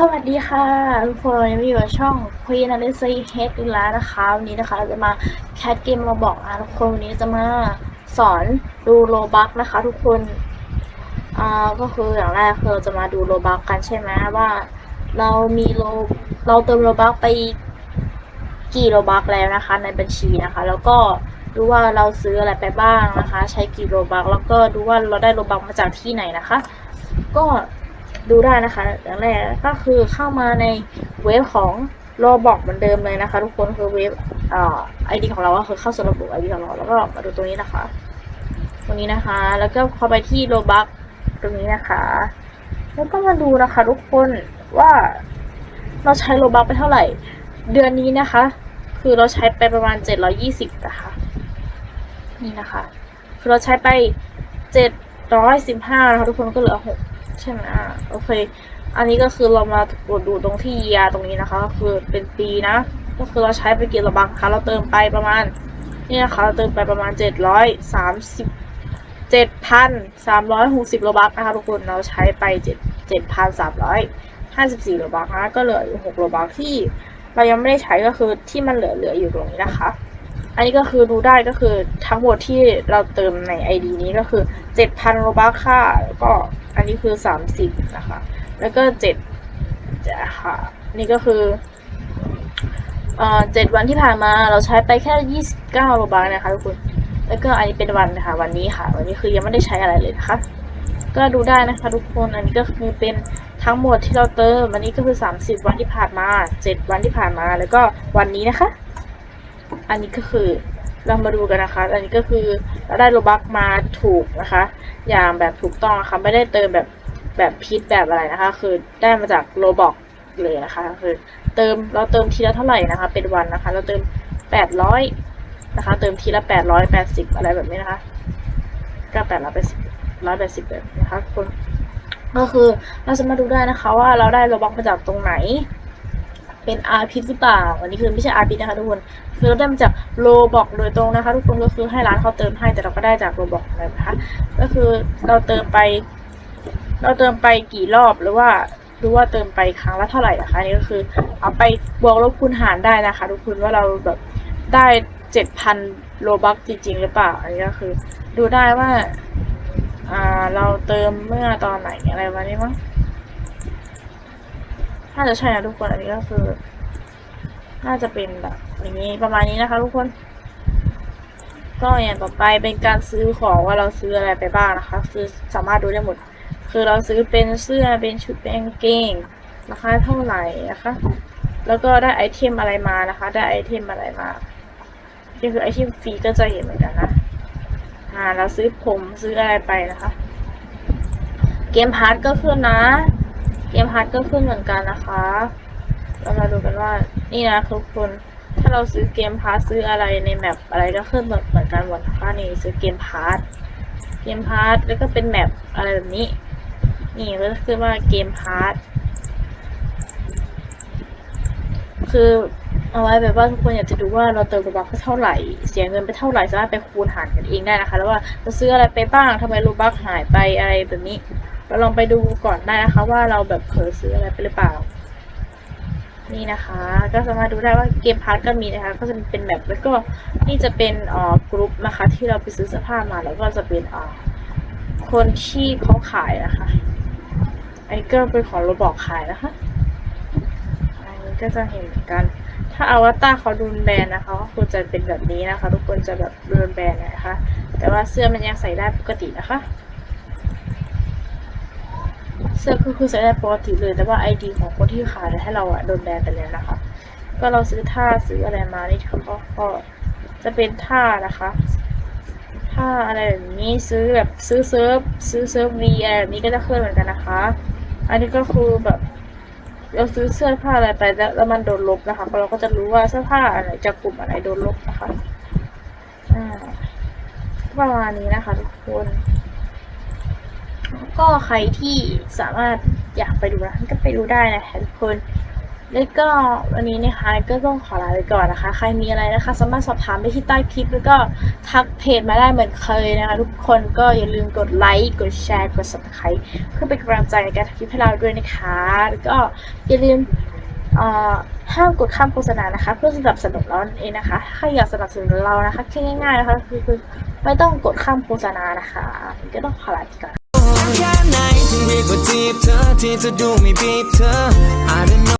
สวัสดีค่ะทุกคนยังอยู่กับช่อง Queen a l i c e Head อีกแล้วนะคะ วันนี้นะคะเราจะมาแคสเกมเราบอกนะทุกคนวันนี้จะมาสอนดูโลบักนะคะ ทุกคนอ่าก็คืออย่างแรกคือเราจะมาดูโลบักกันใช่ไหมว่าเรามีโลเราเติมโลบักไปกี่โลบักแล้วนะคะ ในบัญชีนะคะ แล้วก็ดูว่าเราซื้ออะไรไปบ้างนะคะ ใช้กี่โลบักแล้วก็ดูว่าเราได้โลบักมาจากที่ไหนนะคะ ก็ ดูได้นะคะอย่างแรกก็คือเข้ามาในเว็บของโรบอกเหมือนเดิมเลยนะคะ ทุกคนคือเว็บไอดีของเราก็คือเข้าสู่ระบบไอดีของเราแล้วก็มาดูตรงนี้นะคะ ตรงนี้นะคะ แล้วก็เข้าไปที่โรบักตรงนี้นะคะ แล้วก็มาดูนะคะ ทุกคนว่าเราใช้โรบักไปเท่าไหร่ เดือนนี้นะคะ คือเราใช้ไปประมาณ 720นะคะนี่นะคะ คือเราใช้ไป 715นะคะทุกคนก็เหลือ6ใช่ไหมอะโอเค อันนี้ก็คือเรามากดดูตรงที่ยาตรงนี้นะคะก็คือเป็นปีนะ ก็คือเราใช้ไปกี่ระบังคะเราเติมไปประมาณนี่นะคะเราเติมไปประมาณ730 7,360โลบักนะคะทุกคนเราใช้ไปเจ็ดเจ็ดพันสามร้อยห้าสิบักนะก็เหลืออยู่6โลบักที่ เรายังไม่ได้ใช้ก็คือที่มันเหลือเหลืออยู่ตรงนี้นะคะ อันนี้ก็คือดูได้ก็คือทั้งหมดที่เราเติมใน ID นี้ก็คือ 7,000โลบัคค่าแล้วก็อันนี้คือ 30 นะคะ แล้วก็7จะค่ะ นี่ก็คือเอ่อ7วันที่ผ่านมาเราใช้ไปแค่ 29โลบัคนะคะทุกคน แล้วก็อันนี้เป็นวันนะคะวันนี้ค่ะ วันนี้คือยังไม่ได้ใช้อะไรเลยนะคะ ก็ดูได้นะคะทุกคน อันนี้ก็คือเป็นทั้งหมดที่เราเติม วันนี้ก็คือ 30 วันที่ผ่านมา 7 วันที่ผ่านมา แล้วก็วันนี้นะคะ อันนี้ก็คือเรามาดูกันนะคะ อันนี้ก็คือเราได้โลบักมาถูกนะคะ อย่างแบบถูกต้องนะคะไม่ได้เติมแบบแบบพิษแบบอะไรนะคะ คือได้มาจากโลบอกเลยนะคะ คือ เติมเราเติมทีละเท่าไหร่นะคะ เป็นวันนะคะ เราเติมแปดร้อยนะคะ เติมทีละแปดร้อยแปดสิบอะไรแบบนี้นะคะก็แปดร้อยแปดสิบร้อยแปดสิบแบบนะคะคนก็คือเราจะมาดูได้นะคะว่าเราได้โลบักมาจากตรงไหน เป็นอาร์พิหรือเปล่า อันนี้คือไม่ใช่อาร์พินะคะทุกคน คือเราได้มาจากโลบอกโดยตรงนะคะ ทุกคนก็คือให้ร้านเขาเติมให้แต่เราก็ได้จากโลบอกนะคะ ก็คือเราเติมไป เราเติมไปกี่รอบหรือว่าหรือว่าเติมไปครั้งละเท่าไหร่นะคะนนี่ก็คือ เอาไปบวกลบคูณหารได้นะคะ ทุกคนว่าเราแบบได้เจ็ดพันโลบักจริง ๆ หรือเปล่าอันนี้ก็คือ ดูได้ว่า อ่าเราเติมเมื่อตอนไหนอะไรวะนี่มั้ง น่าจะใช่นะทุกคนอันนี้ก็คือ น่าจะเป็นแบบอย่างนี้ประมาณนี้นะคะ ทุกคน ก็อย่างต่อไปเป็นการซื้อของว่าเราซื้ออะไรไปบ้างนะคะคือสามารถดูได้หมด คือเราซื้อเป็นเสื้อเป็นชุดเป็นกางเกงราคาเท่าไหร่นะคะ แล้วก็ได้ไอเทมอะไรมานะคะ ได้ไอเทมอะไรมานี่คือไอเทมฟรีก็จะเห็นเหมือนกันนะอ่าเราซื้อผมซื้ออะไรไปนะคะ เกมพาร์ทก็ขึ้นนะ เกมพาร์ทก็ขึ้นเหมือนกันนะคะ เรามาดูกันว่า นี่นะทุกคน ถ้าเราซื้อเกมพาร์ทซื้ออะไรในแมปอะไรก็ขึ้นเหมือนเหมือนกันหมดนะคะนี่ซื้อเกมพาร์ทเกมพาร์ทแล้วก็เป็นแมปอะไรแบบนี้ นี่ก็ขึ้นว่าเกมพาร์ทคือเอาไว้แบบว่าทุกคนอยากจะดูว่าเราเติมโลบัคไปเท่าไหร่ เสียเงินไปเท่าไหร่สามารถไปคูณหารกันเองได้นะคะ แล้วว่าเราซื้ออะไรไปบ้างทำไมโลบัคหายไปอะไรแบบนี้ เราลองไปดูก่อนได้นะคะ ว่าเราแบบเผลอซื้ออะไรไปหรือเปล่า นี่นะคะ ก็สามารถดูได้ว่าเกมพาร์ทก็มีนะคะ ก็จะเป็นแบบแล้วก็นี่จะเป็นอ่อกรุ๊ปนะคะ ที่เราไปซื้อเสื้อผ้ามาแล้วก็จะเป็นอ่าคนที่เขาขายนะคะอันนี้ก็เป็นของโรบอกขายนะคะ อันนี้ก็จะเห็นเหมือนกัน ถ้าอวตารเขาโดนแบนนะคะก็ควรจะเป็นแบบนี้นะคะ ทุกคนจะแบบโดนแบนนะคะ แต่ว่าเสื้อมันยังใส่ได้ปกตินะคะ เสื้อก็คือใส่ได้ปกติเลย แต่ว่าไอดีของคนที่ขายให้เราอะโดนแบนไปแล้วนะคะ ก็เราซื้อท่าซื้ออะไรมานี่เขาก็ก็จะเป็นท่านะคะท่าอะไรแบบนี้ซื้อแบบซื้อเซิร์ฟซื้อเซิร์ฟวีอะไรแบบนี้ก็จะขึ้นเหมือนกันนะคะ อันนี้ก็คือแบบเราซื้อเสื้อผ้าอะไรไปแล้วแล้วมันโดนลบนะคะเราก็จะรู้ว่าเสื้อผ้าอะไรจากกลุ่มอะไรโดนลบนะคะอ่าประมาณนี้นะคะทุกคน ก็ใครที่สามารถอยากไปดูนะก็ไปดูได้นะคะทุกคนแล้วก็วันนี้นะคะก็ต้องขอลาไปก่อนนะคะ ใครมีอะไรนะคะ สามารถสอบถามได้ที่ใต้คลิป แล้วก็ทักเพจมาได้เหมือนเคยนะคะ ทุกคนก็อย่าลืมกดไลค์กดแชร์กด subscribe เพื่อเป็นกำลังใจในการทำคลิปให้เราด้วยนะคะ แล้วก็อย่าลืมอ่อห้ามกดข้ามโฆษณานะคะ เพื่อสนับสนุนเราเองนะคะถ้าใครอยากสนับสนุนเรานะคะแค่ง่ายๆนะคะคือไม่ต้องกดข้ามโฆษณานะคะก็ต้องขอลาไปก่อน แค่ไหนถึงเรียกว่าจีบเธอที่จะดูไม่บีบเธอ I don't know